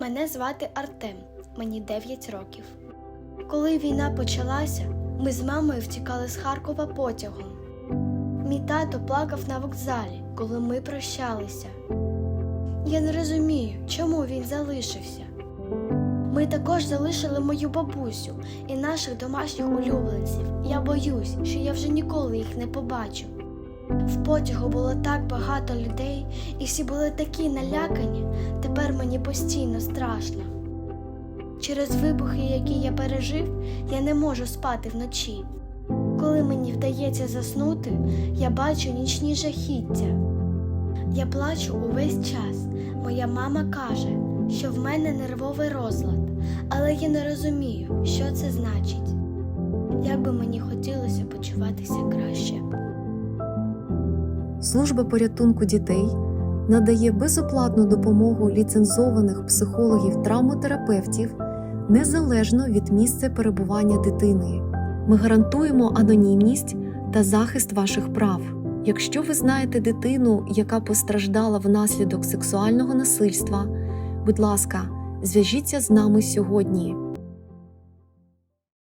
Мене звати Артем, мені 9 років. Коли війна почалася, ми з мамою втікали з Харкова потягом. Мій тато плакав на вокзалі, коли ми прощалися. Я не розумію, чому він залишився. Ми також залишили мою бабусю і наших домашніх улюбленців. Я боюсь, що я вже ніколи їх не побачу. В потягу було так багато людей, і всі були такі налякані, тепер мені постійно страшно. Через вибухи, які я пережив, я не можу спати вночі. Коли мені вдається заснути, я бачу нічні жахіття. Я плачу увесь час. Моя мама каже, що в мене нервовий розлад, але я не розумію, що це значить. Як би мені хотілося почуватися краще. Служба порятунку дітей надає безоплатну допомогу ліцензованих психологів-травмотерапевтів незалежно від місця перебування дитини. Ми гарантуємо анонімність та захист ваших прав. Якщо ви знаєте дитину, яка постраждала внаслідок сексуального насильства, будь ласка, зв'яжіться з нами сьогодні.